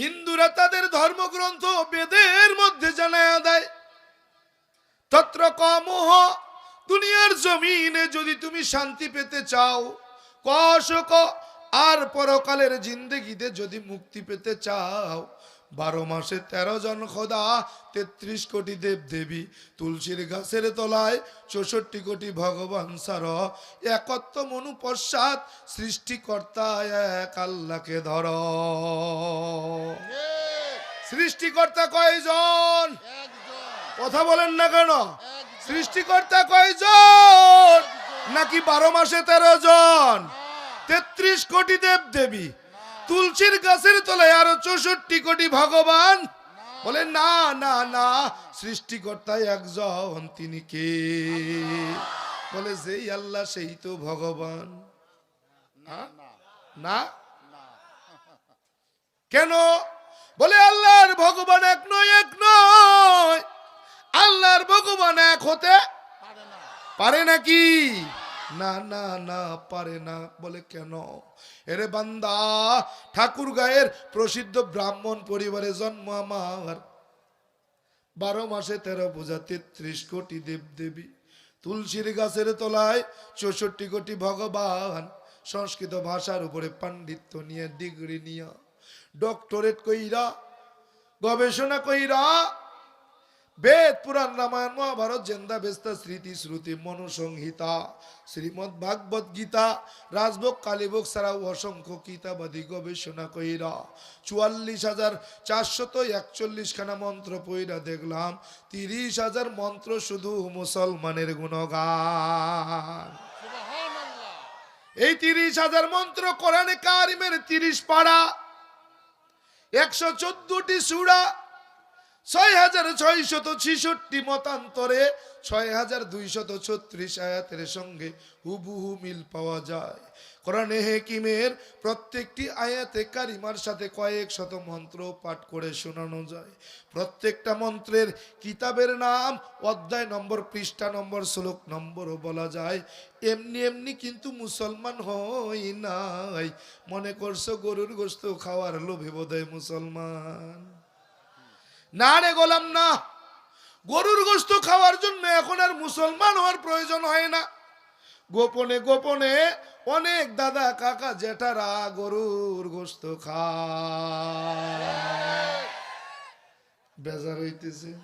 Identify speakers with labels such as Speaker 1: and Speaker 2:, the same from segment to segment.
Speaker 1: হিন্দুরা তাদের ধর্মগ্রন্থ বেদের মধ্যে জানায়া দেয়। তত্র কমহ, দুনিয়ার জমিনে যদি তুমি শান্তি পেতে চাও, কশক, আর পরকালের জিন্দগিতে যদি মুক্তি পেতে চাও। বারো মাসে তেরো জন খোদা, তেত্রিশ কোটি দেব দেবী তুলসীর গাছের তলায় চৌষট্টি কোটি ভগবান সার। একত্ব মনু পশ্চাৎ সৃষ্টিকর্তা এক আল্লাহকে ধর। সৃষ্টিকর্তা কয়জন? কথা বলেন না কেন? সৃষ্টিকর্তা কয়জন? নাকি বারো মাসে তেরো জন? তেত্রিশ কোটি দেব দেবী তুলসীর গাছের তলায় আরও চৌষট্টি কোটি ভগবান। বলে, না না না, সৃষ্টিকর্তা একজন, তিনি কে? বলে, যেই আল্লাহ, সেই তো ভগবান। হ্যাঁ? না? কেন? বলে, আল্লাহর ভগবান এক নয় এক নয়। আল্লাহর ভগবান এক হতে পারে নাকি? না না না, পারে না। বলে, কেন? এরে বান্দা, ঠাকুর গায়ের প্রসিদ্ধ ব্রাহ্মণ পরিবারে জন্ম আমার। বারো মাসে তেরো পূজা, তেত্রিশ কোটি দেব দেবী তুলসীর গাছের তলায় চৌষট্টি কোটি ভগবান। সংস্কৃত ভাষার উপরে পাণ্ডিত্য নিয়ে ডিগ্রি নিয়ে। ডক্টরেট কইরা, গবেষণা কইরা বেদ পুরাণ রামায়ণ মহাভারত জেন্দা বেস্তা স্মৃতি শ্রুতি মনুসংহিতা। শ্রীমদ ভাগবত গীতা রাজভোগ কালীভোগ ছাড়াও অসংখ্য কিতাবাদি গবেষণা কইরা চুয়াল্লিশ হাজার চারশত একচল্লিশ খানা মন্ত্র পইরা দেখলাম তিরিশ হাজার মন্ত্র শুধু মুসলমানের গুণগান। এই তিরিশ হাজার মন্ত্র কোরআনে কারিমের তিরিশ পাড়া একশো চোদ্দটি সুরা ছয় হাজার ছয়শত ছিষট্টি মতান্তরে ছয় হাজার দুইশত ছত্রিশ আয়াতের সঙ্গে হুবহু মিল পাওয়া যায়। কোরআনে হেকিমের প্রত্যেকটি আয়াতে কারিমার সাথে কয়েক শত মন্ত্র পাঠ করে শোনানো যায়। প্রত্যেকটা মন্ত্রের কিতাবের নাম, অধ্যায় নম্বর, পৃষ্ঠা নম্বর, শ্লোক নম্বরও বলা যায়। এমনি এমনি কিন্তু মুসলমান হই নাই। মনে করছ গরুর গোস্ত খাওয়ার লোভে বোধহয় মুসলমান। না রে গোলাম, না। গরুর গোস্ত খাওয়ার জন্য এখন আর মুসলমান হওয়ার প্রয়োজন হয় না। গোপনে গোপনে অনেক দাদা কাকা জেঠারা গরুর গোস্ত খায়। হইতেছে।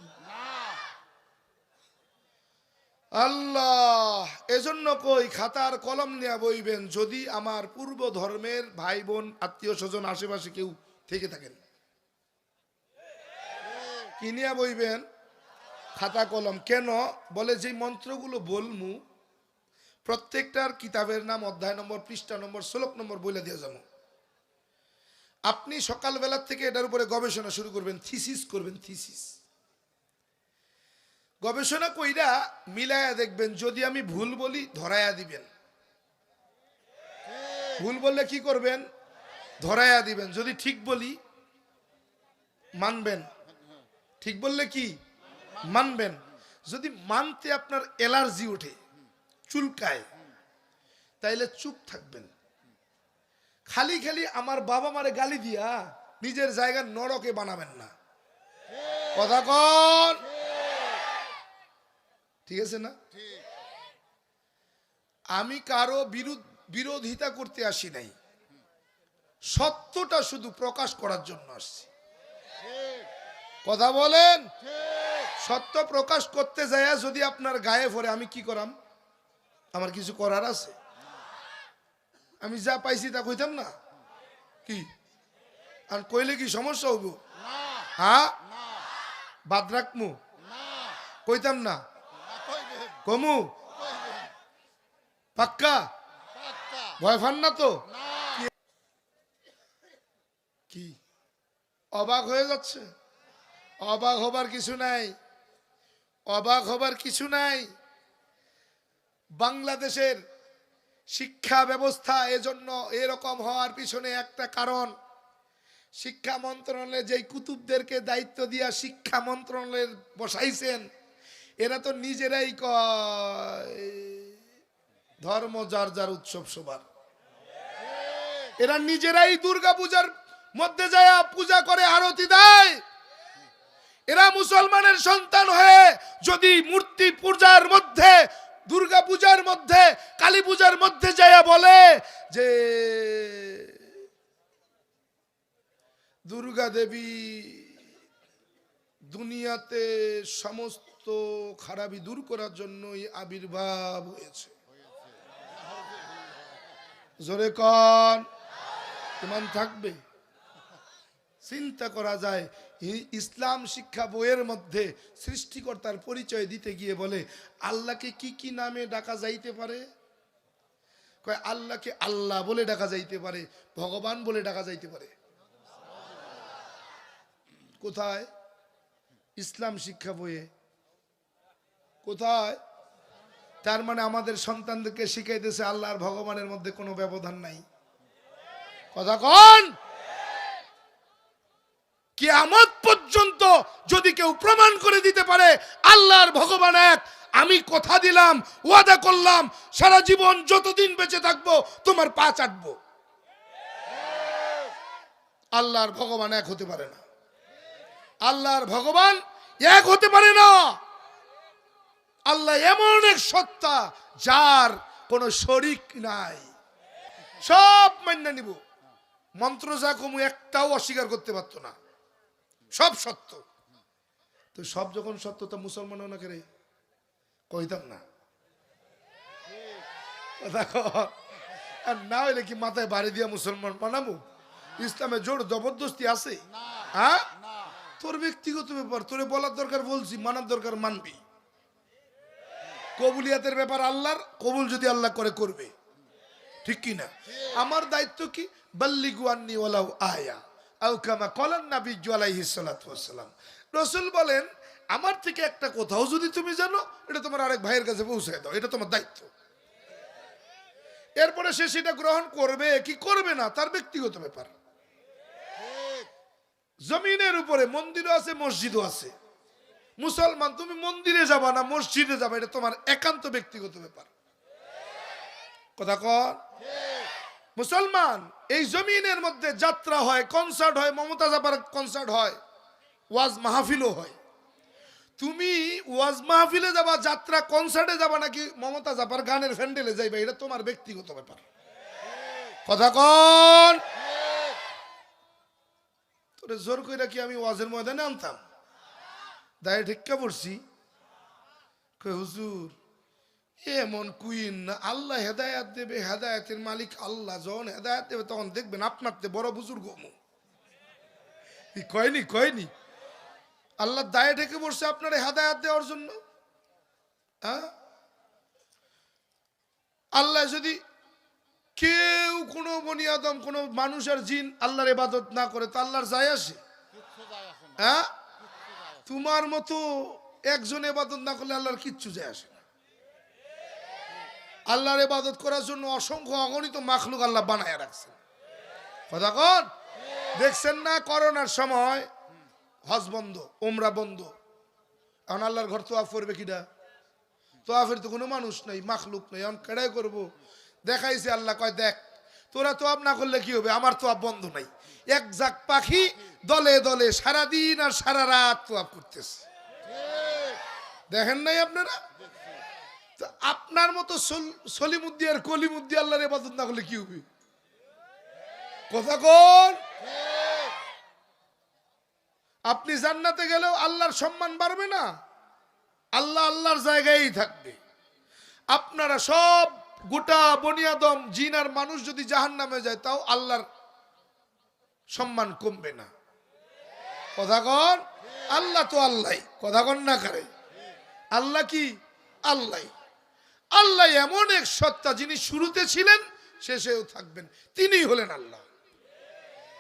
Speaker 1: আল্লাহ, এজন্য কই খাতার কলম নিয়ে বইবেন, যদি আমার পূর্ব ধর্মের ভাই বোন, আত্মীয় স্বজন, আশেপাশে কেউ থেকে থাকেন। কিনিয়া বইবেন, খাতা কলম। কেন? বলে যে মন্ত্রগুলো বলমু, প্রত্যেকটার কিতাবের নাম, অধ্যায় নম্বর, পৃষ্ঠা নম্বর, শ্লোক নম্বর বলে দিয়ে যাব। আপনি সকালবেলা থেকে এটার উপরে গবেষণা শুরু করবেন, থিসিস করবেন, থিসিস। গবেষণা কইরা মিলায়া দেখবেন, যদি আমি ভুল বলি ধরায়া দিবেন। ভুল বললে কি করবেন? ধরায়া দিবেন। যদি ঠিক বলি, মানবেন। ঠিক বললে কি? মানবেন। যদি মানতে আপনার অ্যালার্জি ওঠে, চুলকায়, তাইলে চুপ থাকবেন। খালি খালি আমার বাবা মারে গালি দিয়া নিজের জায়গা নরকে বানাবেন না। কথা কন। ঠিক আছে না? আমি কারও বিরুদ্ধ, বিরোধিতা করতে আসি নাই। সত্যটা শুধু প্রকাশ করার জন্য আসছি। কথা বলেন? সত্য প্রকাশ করতে যায় যদি আপনার গায়ে পড়ে আমি কি করাম? আমার কিছু করার আছে? আমি যা পাইছি তা কইতাম না? কি? আর কইলে কি সমস্যা হইব? হ্যাঁ? বাদ রাখমু? কইতাম না? কমু? পাক্কা? ভয় ফান না তো? কি? অবাক হয়ে যাচ্ছে? অবাক হবার কিছু নাই। অবাক হবার কিছু নাই। বাংলাদেশের শিক্ষা ব্যবস্থা এজন্য এরকম হওয়ার পিছনে একটা কারণ। শিক্ষা মন্ত্রণালয়ে যেই কুতুবদেরকে দায়িত্ব দিয়া শিক্ষা মন্ত্রণালয়ের বসাইছেন, এরা তো নিজেরাই ধর্ম যার যার উৎসব সবার। এরা নিজেরাই দুর্গা পূজার মধ্যে যায় পূজা করে, আরতি দেয়। এরা মুসলমানের সন্তান হয়ে যদি মূর্তি পূজার মধ্যে, দুর্গা পূজার মধ্যে, কালী পূজার মধ্যে যায় বলে যে, দুর্গা দেবী, দুনিয়াতে সমস্ত খারাপি দূর করার জন্যই আবির্ভাব হয়েছে। জোরে কন, ইমান থাকবে? চিন্তা করা যায়। ইসলাম শিক্ষা বইয়ের মধ্যে সৃষ্টিকর্তার পরিচয় দিতে গিয়ে বলে, আল্লাহকে কি কি নামে ডাকা যাইতে পারে? কয়, আল্লাহকে আল্লাহ বলে ডাকা যাইতে পারে, ভগবান বলে ডাকা যাইতে পারে। কোথায়? ইসলাম শিক্ষা বইয়ে। কোথায়? তার মানে আমাদের সন্তানদেরকে শিখাইতেছে আল্লাহ আর ভগবানের মধ্যে কোনো ব্যবধান নাই। কথা কন! কিয়ামত পর্যন্ত যদি কেউ প্রমাণ করে দিতে পারে, আল্লাহর ভগবান এক, আমি কথা দিলাম, ওয়াদা করলাম, সারা জীবন যতদিন বেঁচে থাকব, তোমার পা চাটবো। আল্লাহর ভগবান এক হতে পারে না। আল্লাহর ভগবান এক হতে পারে না। আল্লাহ এমন এক সত্তা যার কোনো শরিক নাই। সব মান্য নিব। মন্ত্র যা কমু একটাও অস্বীকার করতে পারতো না। সব সত্য। তো সব যখন সত্য তা মুসলমান ওনাকে রে? কইতাম না। আর না হইলে কি মাথায় বাড়ি দিয়া মুসলমান বানাবো ইসলামে জোর জবরদস্তি আছে? হ্যাঁ? তোর ব্যক্তিগত ব্যাপার তোরে বলার দরকার বলছি মানার দরকার মানবি। কবুলিয়াতের ব্যাপার আল্লাহর কবুল যদি আল্লাহ করে করবে। ঠিক কি না? আমার দায়িত্ব কি? বাল্লিগু আন্নি ওয়ালাউ আয়া। আও কামা কলান নাবি ওয়াসসালাম। রাসূল বলেন, আমার থেকে একটা কোথাও যদি তুমি জানো, এটা তোমার আরেক ভাইয়ের কাছে পৌঁছে দাও, এটা তোমার দায়িত্ব। এরপরে সে সেটা গ্রহণ করবে, কি করবে না, তার ব্যক্তিগত ব্যাপার। জমিনের উপরে মন্দিরও আছে, মসজিদও আছে। মুসলমান, তুমি মন্দিরে যাবা না, মসজিদে যাবা, এটা তোমার একান্ত ব্যক্তিগত ব্যাপার। কথা কর মুসলমান, এই জমিনের মধ্যে যাত্রা হয় কনসার্ট হয়, মমতা জাপার কনসার্ট হয়, ওয়াজ মাহফিলও হয়। তুমি ওয়াজ মাহফিলে যাবা, যাত্রা কনসার্টে যাবা নাকি মমতা জাপার গানের ফ্যান্ডেলে যাইবা? এটা তোমার ব্যক্তিগত ব্যাপার। কথা কন। তোরে জোর কইরা কি আমি ওয়াজের ময়দানে আনতাম? দায়ে ঠিক্কা পড়ছি। হুজুর এমন কুইন না, আল্লাহ হেদায়াত দেবে, হেদায়াতের মালিক আল্লাহ। যখন হেদায়াত দেবে, তখন দেখবেন আপনার তে বড় বুজুর্গ কয়নি কয়নি? আল্লাহ দায়ে ঢেকে বসছে আপনার হেদায়াত দেওয়ার জন্য। হ্যাঁ? আল্লাহ যদি কেউ, কোনো বনি আদম, কোনো মানুষ আর জিন আল্লাহর ইবাদত না করে, তা আল্লাহর যায় আসে? হ্যাঁ? তোমার মতো একজন এবাদত না করলে আল্লাহর কিচ্ছু যায় আসে আল্লাহর ইবাদত করার জন্য অসংখ্য অগণিত মাখলুক আল্লাহ বানায় রাখছেন। কথা কন? দেখছেন না করোনার সময়? হজ বন্ধ ওমরা বন্ধ। এখন আল্লাহর ঘর তোয়াফ করবে কিনা? তোয়াফের তো কোনো মানুষ নাই, মাখলুক নেই, এখন কেড়াই করব? দেখাইছে আল্লাহ, কয় দেখ, তোরা তোয়াব না করলে কি হবে? আমার তো তোয়াব বন্ধ নাই। এক জাক পাখি দলে দলে সারাদিন আর সারা রাত তোয়াব করতেছে। দেখেন নাই আপনারা? আপনার মতো সল- সলিমুদ্দি আর কলিমুদ্দি আল্লাহর ইবাদত না করলে কি হবে? কথা কোন। আপনি জান্নাতে গেলেও আল্লাহর সম্মান বাড়বে না। আল্লাহ আল্লাহর জায়গায় থাকবে। আপনারা সব গোটা বনিয়াদম জিন আর মানুষ যদি জাহান নামে যায়, তাও আল্লাহর সম্মান কমবে না। কথা কন। আল্লাহ তো আল্লাহ কথা কন না করে। আল্লাহ কি? আল্লাহ আল্লাহ এমন এক সত্তা যিনি শুরুতে ছিলেন, শেষেও থাকবেন। তিনি হলেন আল্লাহ।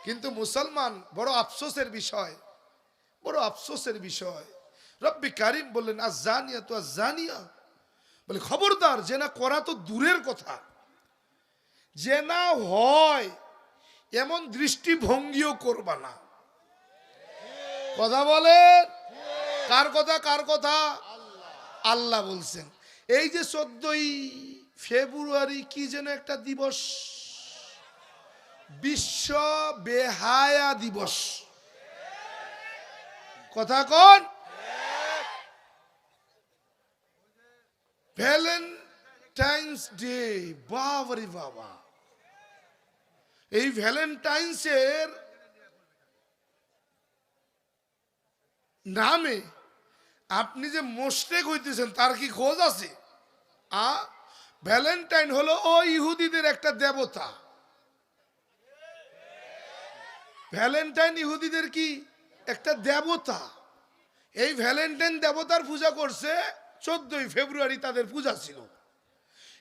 Speaker 1: কিন্তু মুসলমান, বড় আফসোসের বিষয়, বড় আফসোসের বিষয়। রব্বি কারিম বললেন আজ জানিয়া তো আজ জানিয়া বলে, খবরদার, যে না করা তো দূরের কথা। যে না হয়, এমন দৃষ্টিভঙ্গিও করবা না। কথা বলে কার কথা? কার কথা? আল্লাহ বলছেন। এই যে চোদ্দই ফেব্রুয়ারি কি যেন একটা দিবস? বিশ্ব বেহায়া দিবস। কথা কোন। ভ্যালেন্টাইন্স ডে, বাবারি বাবা। এই ভ্যালেন্টাইন্সের নামে আপনি যে মোস্টেক হইতেছেন, তার কি খোঁজ আছে? আ, ভ্যালেন্টাইন হলো ও ইহুদিদের একটা দেবতা। ভ্যালেন্টাইন ইহুদিদের কি? একটা দেবতা। এই ভ্যালেন্টাইন দেবতার পূজা করছে চোদ্দই ফেব্রুয়ারি, তাদের পূজা ছিল।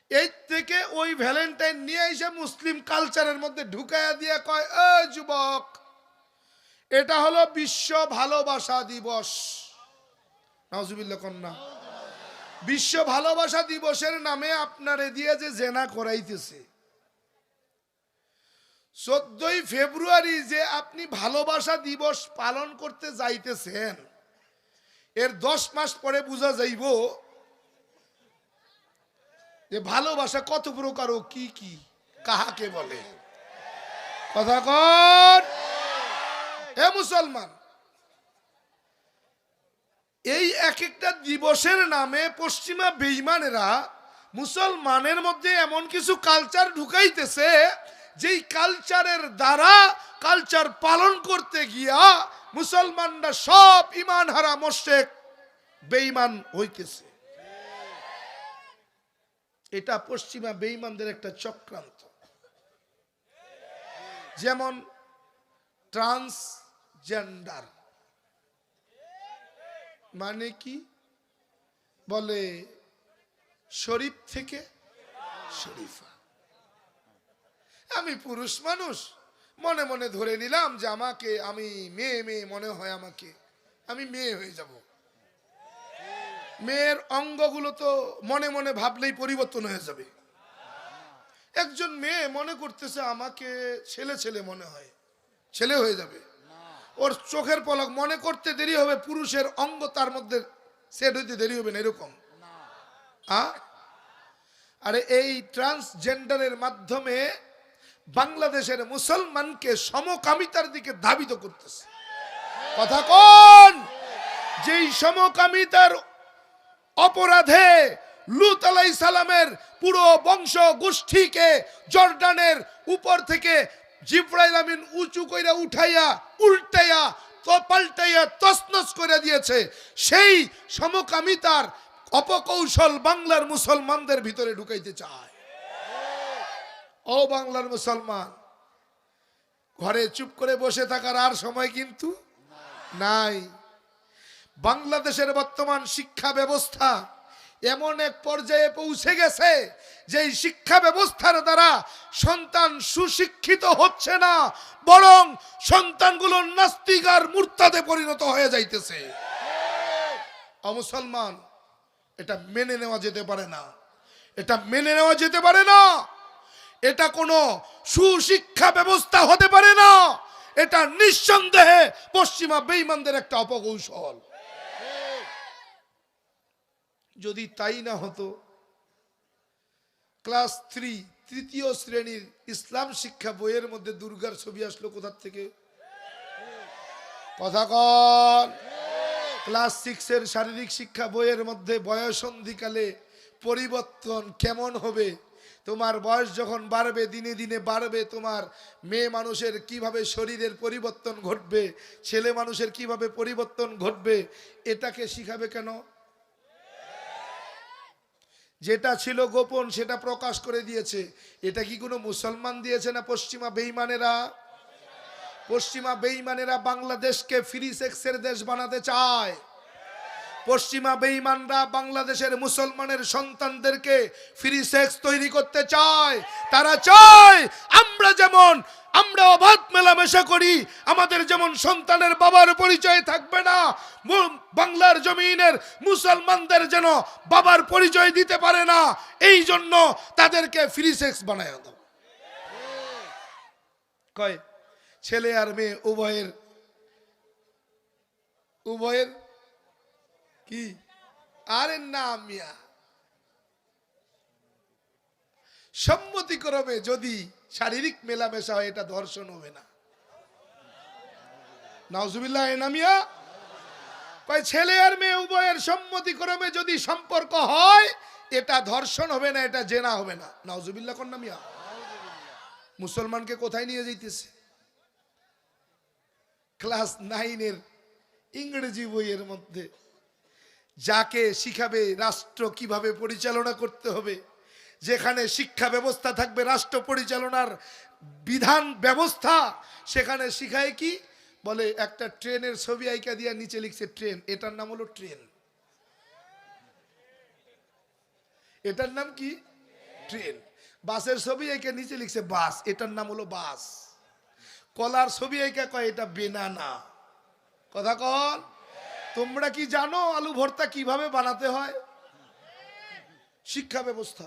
Speaker 1: এই থেকে ওই ভ্যালেন্টাইন নিয়ে এসে মুসলিম কালচারের মধ্যে ঢুকাইয়া দিয়ে কয়, এ যুবক, এটা হলো বিশ্ব ভালোবাসা দিবস। নাজুবিল্লা কন্যা। বিশ্ব ভালোবাসা দিবসের নামে আপনারে দিয়ে যে জেনা করাইতেছে। চোদ্দই ফেব্রুয়ারি যে আপনি ভালোবাসা দিবস পালন করতে যাইতেছেন, এর দশ মাস পরে বোঝা যাইব যে ভালোবাসা কত প্রকার ও কি কি, কাহাকে বলে। কথা কন। হে মুসলমান এই এক একটা দিবসের নামে পশ্চিমা বেইমানেরা মুসলমানের মধ্যে এমন কিছু কালচার ঢুকাইতেছে, যেই কালচারের দ্বারা কালচার পালন করতে গিয়া মুসলমানরা সব ইমান হারা মোশেক বেইমান হইতেছে। এটা পশ্চিমা বেইমানদের একটা চক্রান্ত। যেমন ট্রান্সজেন্ডার মানে কি? বলে, শরীফ থেকে শরীফা। আমি পুরুষ মানুষ, মনে মনে ধরে নিলাম যে আমাকে, আমি মেয়ে মেয়ে মনে হয় আমাকে। আমি মেয়ে হয়ে যাব। মেয়ের অঙ্গগুলো তো মনে মনে ভাবলেই পরিবর্তন হয়ে যাবে। একজন মেয়ে মনে করতেছে আমাকে ছেলে ছেলে মনে হয়। ছেলে হয়ে যাবে। ওর চোখের পলক মনে করতে দেরি হবে, পুরুষের অঙ্গ তার মধ্যে সেট হইতে দেরি হবে না, এরকম? আরে এই ট্রান্সজেন্ডারের মাধ্যমে বাংলাদেশের মুসলমানকে সমকামিতার দিকে ধাবিত করতেছে। কথা কোন? যেই সমকামিতার অপরাধে লুত আলাই সালামের পুরো বংশ গোষ্ঠীকে জর্ডানের উপর থেকে জিব্রাইল আমিন উঁচু কইরা উঠাইয়া, উল্টাইয়া পাল্টাইয়া তসনস করে দিয়েছে। সেই সমকামিতার অপকৌশল বাংলার মুসলমানদের ভিতরে ঢুকাইতে চায়। ও বাংলার মুসলমান, ঘরে চুপ করে বসে থাকার আর সময় কিন্তু নাই। বাংলাদেশের বর্তমান শিক্ষা ব্যবস্থা এমন এক পর্যায়ে পৌঁছে গেছে যে শিক্ষা ব্যবস্থার দ্বারা সন্তান সুশিক্ষিত হচ্ছে না, বরং সন্তানগুলো নাস্তিক আর মূর্তাদে পরিণত হয়ে যাইতেছে। অমুসলমান এটা মেনে নেওয়া যেতে পারে না। এটা মেনে নেওয়া যেতে পারে না। এটা কোনো সুশিক্ষা ব্যবস্থা হতে পারে না। এটা নিঃসন্দেহে পশ্চিমা বেইমানদের একটা অপকৌশল। যদি তাই না হতো, ক্লাস থ্রি, তৃতীয় শ্রেণির ইসলাম শিক্ষা বইয়ের মধ্যে দুর্গার ছবি আসলো কোথার থেকে? কথা কন ক্লাস সিক্সের শারীরিক শিক্ষা বইয়ের মধ্যে বয়সন্ধিকালে পরিবর্তন কেমন হবে? তোমার বয়স যখন বাড়বে, দিনে দিনে বাড়বে, তোমার মেয়ে মানুষের কীভাবে শরীরের পরিবর্তন ঘটবে, ছেলে মানুষের কীভাবে পরিবর্তন ঘটবে, এটাকে শিখাবে কেন? যেটা ছিল গোপন, সেটা প্রকাশ করে দিয়েছে। এটা কি কোনো মুসলমান দিয়েছে না পশ্চিমা বেইমানেরা? পশ্চিমা বেইমানেরা বাংলাদেশকে ফ্রি সেক্সের দেশ বানাতে চায়। পশ্চিমা বেইমানরা বাংলাদেশের মুসলমানের সন্তানদেরকে ফ্রি সেক্স তৈরি করতে চায়। তারা চায়, আমরা যেমন আমরা অবাধ মেলামেশা করি। আমাদের যেমন সন্তানের বাবার পরিচয় থাকবে না বাংলার জমিনের মুসলমানদের যেন বাবার পরিচয় দিতে পারে না, এই জন্য তাদেরকে ফ্রি সেক্স বানায় দাও। কয়, ছেলে আর মেয়ে উভয়ের উভয়ের কি? আরে না মিয়া। সম্মতিক্রমে যদি শারীরিক মেলামেশা হয়, এটা ধর্ষণ হবে না। নাউজুবিল্লাহ নামিয়া। ছেলে আর মেয়ে উভয়ের সম্মতিক্রমে যদি সম্পর্ক হয়, এটা ধর্ষণ হবে না, এটা জেনা হবে না। নাউজুবিল্লাহ, কোন নামিয়া? মুসলমানকে কোথায় নিয়ে যাইতেছে? ক্লাস নাইনের ইংরেজি বইয়ের মধ্যে। যাকে শিখাবে রাষ্ট্র কীভাবে পরিচালনা করতে হবে? যেখানে শিক্ষা ব্যবস্থা থাকবে, রাষ্ট্র পরিচালনার বিধান ব্যবস্থা, সেখানে শিখায় কি? বলে একটা ট্রেনের ছবি আইকা দিয়া নিচে লিখছে ট্রেন। এটার নাম হলো ট্রেন। এটার নাম কি? ট্রেন। বাসের ছবি আইকা নিচে লিখছে বাস। এটার নাম হলো বাস। কলার ছবি আইকা কয়, এটা বেনানা। কথা কন? তোমরা কি জানো আলু ভর্তা কীভাবে বানাতে হয়? শিক্ষা ব্যবস্থা।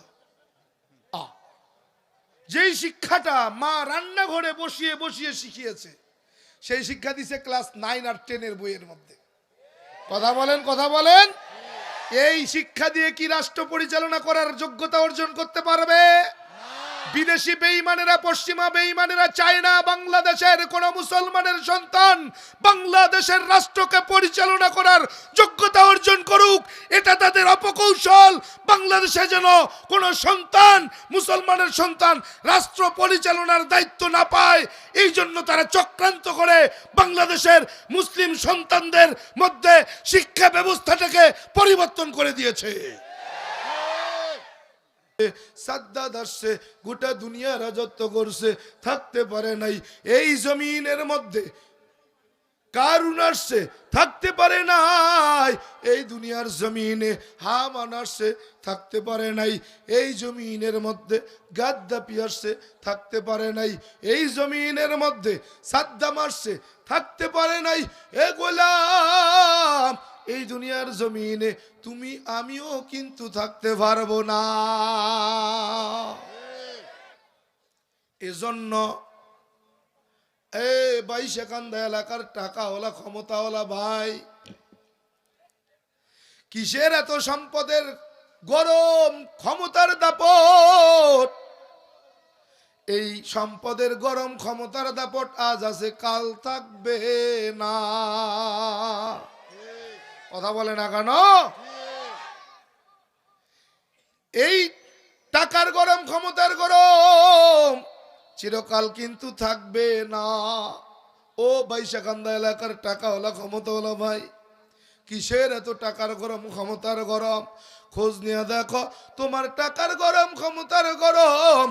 Speaker 1: যেই শিক্ষাটা মা রান্নাঘরে বসিয়ে বসিয়ে শিখিয়েছে, সেই শিক্ষা দিছে ক্লাস নাইন আর টেনের বইয়ের মধ্যে। কথা বলেন কথা বলেন। এই শিক্ষা দিয়ে কি রাষ্ট্র পরিচালনা করার যোগ্যতা অর্জন করতে পারবে? বিদেশি বেঈমানেরা, পশ্চিমা বেঈমানেরা চায় না বাংলাদেশের কোন মুসলমানের সন্তান বাংলাদেশের রাষ্ট্রকে পরিচালনা করার যোগ্যতা অর্জন করুক। এটা তাদের অপকৌশল। বাংলাদেশে যেন কোন সন্তান, মুসলমানের সন্তান রাষ্ট্র পরিচালনার দায়িত্ব না পায়, এই জন্য তারা চক্রান্ত করে বাংলাদেশের মুসলিম সন্তানদের মধ্যে শিক্ষা ব্যবস্থাটাকে পরিবর্তন করে দিয়েছে। সাদ্দাদ আসছে, গোটা দুনিয়া রাজত্ব করছে, থাকতে পারে নাই। এই জমিনের মধ্যে কারুন আসছে, থাকতে পারে নাই। এই দুনিয়ার জমিনে হামান আসছে, থাকতে পারে নাই। এই জমিনের মধ্যে গাদ্দাপি আসছে, থাকতে পারে নাই। এই জমিনের মধ্যে সাদ্দাম আসছে, থাকতে পারে নাই। এ গোলাম এই দুনিয়ার জমিনে তুমি, আমিও কিন্তু থাকতে পারব না। এজন্য এ বাইশাকান্দা এলাকার টাকাওয়ালা, ক্ষমতাওয়ালা ভাই, কিসের এত সম্পদের গরম ক্ষমতার দাপট? এই সম্পদের গরম ক্ষমতার দাপট আজ আছে, কাল থাকবে না। কথা বলে না কেন? এই টাকার গরম, ক্ষমতার গরম চিরকাল কিন্তু থাকবে না। ও বাইশাকান্দা এলাকার টাকা হলা ক্ষমতা হলো ভাই, কিসের এত টাকার গরম, ক্ষমতার গরম? খোঁজ নিয়ে দেখো, তোমার টাকার গরম, ক্ষমতার গরম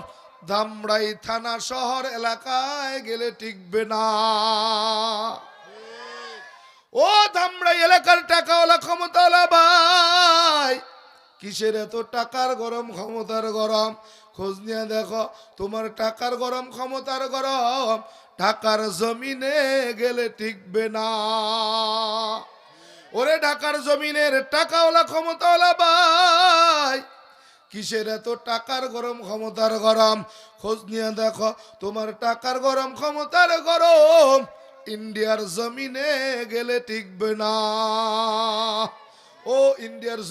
Speaker 1: ধামরাই থানা শহর এলাকায় গেলে টিকবে না। ও ধামরাই এলাকার টাকাওয়ালা ক্ষমতাওয়ালা ভাই, কিসের এত টাকার গরম, ক্ষমতার গরম? খোঁজ নিয়ে দেখো, তোমার টাকার গরম, ক্ষমতার গরম, ঢাকার জমিনে গেলে টিকবে না। ওরে ঢাকার জমিনের টাকাওয়ালা, ক্ষমতাওয়ালা ভাই, কিসের এত টাকার গরম, ক্ষমতার গরম? খোঁজ নিয়ে দেখো, তোমার টাকার গরম, ক্ষমতার গরম ইন্ডিয়ার জমিনে গেলে টিকবে না। ও, ইন্ডিয়ার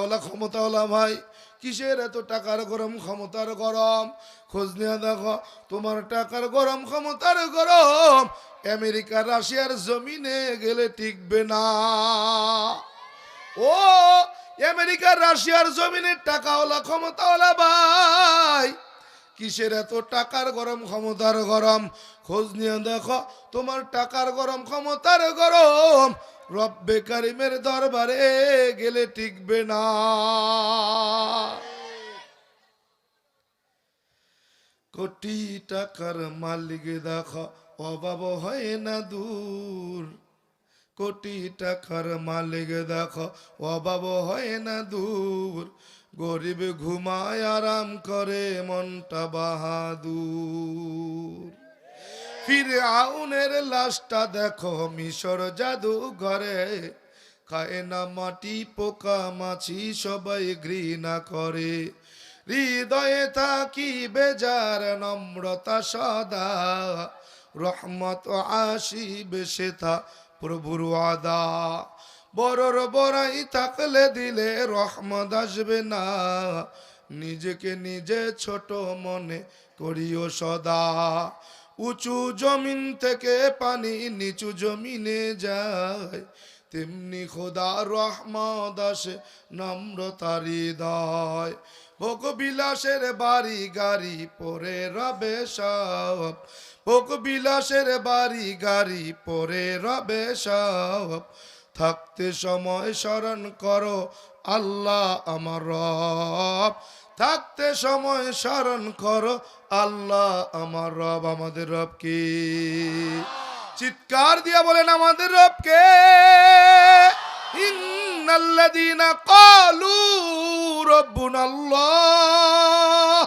Speaker 1: হলা ক্ষমতা হলা ভাই, কিসের এত টাকার গরম, ক্ষমতার গরম? খোঁজ নিয়ে দেখো, তোমার টাকার গরম, ক্ষমতার গরম, আমেরিকা, রাশিয়ার জমিনে গেলে টিকবে না। ও, আমেরিকা, রাশিয়ার হলা ক্ষমতা হলা ভাই কিসের এত টাকার গরম ক্ষমতার গরম? খোঁজ নিয়ে দেখো, তোমার টাকার গরম ক্ষমতার গরম। রব্বে কারিমের দরবারে গেলে টিকবে না। কোটি টাকার মালিক দেখো, অভাব হয় না দূর। কোটি টাকার মালিক দেখো, অভাব হয় না দূর। গরিব ঘুমায় আরাম করে, মনটা বাহাদুর। ফিরে আউনের লাশটা দেখো, মিশর জাদু ঘরে খায় না মাটি, পোকা মাছি সবাই ঘৃণা করে। হৃদয়ে থাকি বেজার নম্রতা সদা। রহমত আসিবে সেথা প্রভুর আদা বড়র বড়াই থাকলে দিলে রহমত আসবে না। নিজেকে নিজে ছোট মনে করিও সদা। উঁচু জমিন থেকে পানি নিচু জমিনে যায়। তেমনি খোদা রহমদ আসে নম্রতার হৃদয়। ভোগ বিলাসের বাড়ি গাড়ি পরে রবে সব। ভোগ বিলাসের বাড়ি গাড়ি পরে রবে সব। থাকতে সময় স্মরণ করো, আল্লাহ আমার রব। থাকতে সময় স্মরণ করো, আল্লাহ আমার রব। আমাদের রব কি? চিৎকার দিয়া বলেন, আমাদের রবকে ইন্নাল্লাযীনা ক্বালু রব্বুনাল্লাহ।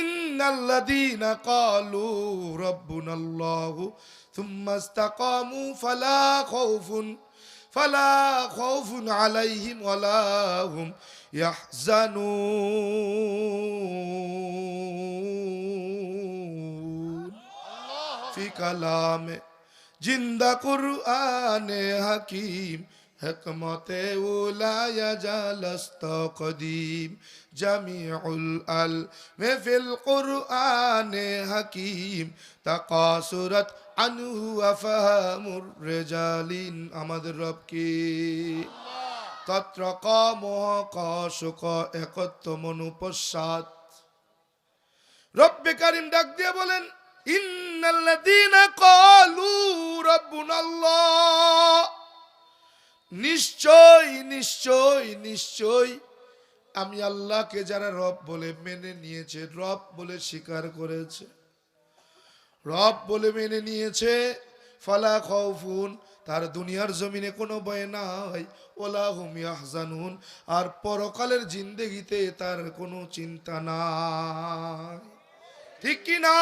Speaker 1: ইন্নাল্লাযীনা ক্বালু রব্বুনাল্লাহ। সুম্মা ইসতাকামু ফালা খাউফুন। ফালা খৌফুন আলাইহিম ওয়ালাহুম ইয়াহজানুন। ফি কালামে জিন্দা কুরআনে হাকিম, হেকমতে উলায়া জালস্ত কদিম। জামিউল আল মেফিল কুরআনে হাকিম তাকাসুরত আনহু আফহামুর রেজালিন, আমাদের রব কি? তত্র ক মোহ ক শুক একত্ব মনুপশ্চাৎ রব্বে কারিম ডাক দিয়ে বলেন, ইন্নাল্লাযীনা ক্বালু রাব্বুনাল্লাহ। নিশ্চয় নিশ্চয় নিশ্চয়, আমি আল্লাহকে যারা রব বলে মেনে নিয়েছে, রব বলে স্বীকার করেছে। রব বলে মেনে নিয়েছে, ফালা খৌফুন তার দুনিয়ার জমিনে কোনো ভয় নাই ওলা হুমিয়া হাসানুন আর পরকালের জিন্দেগিতে তার কোনো চিন্তা না ঠিক কি না?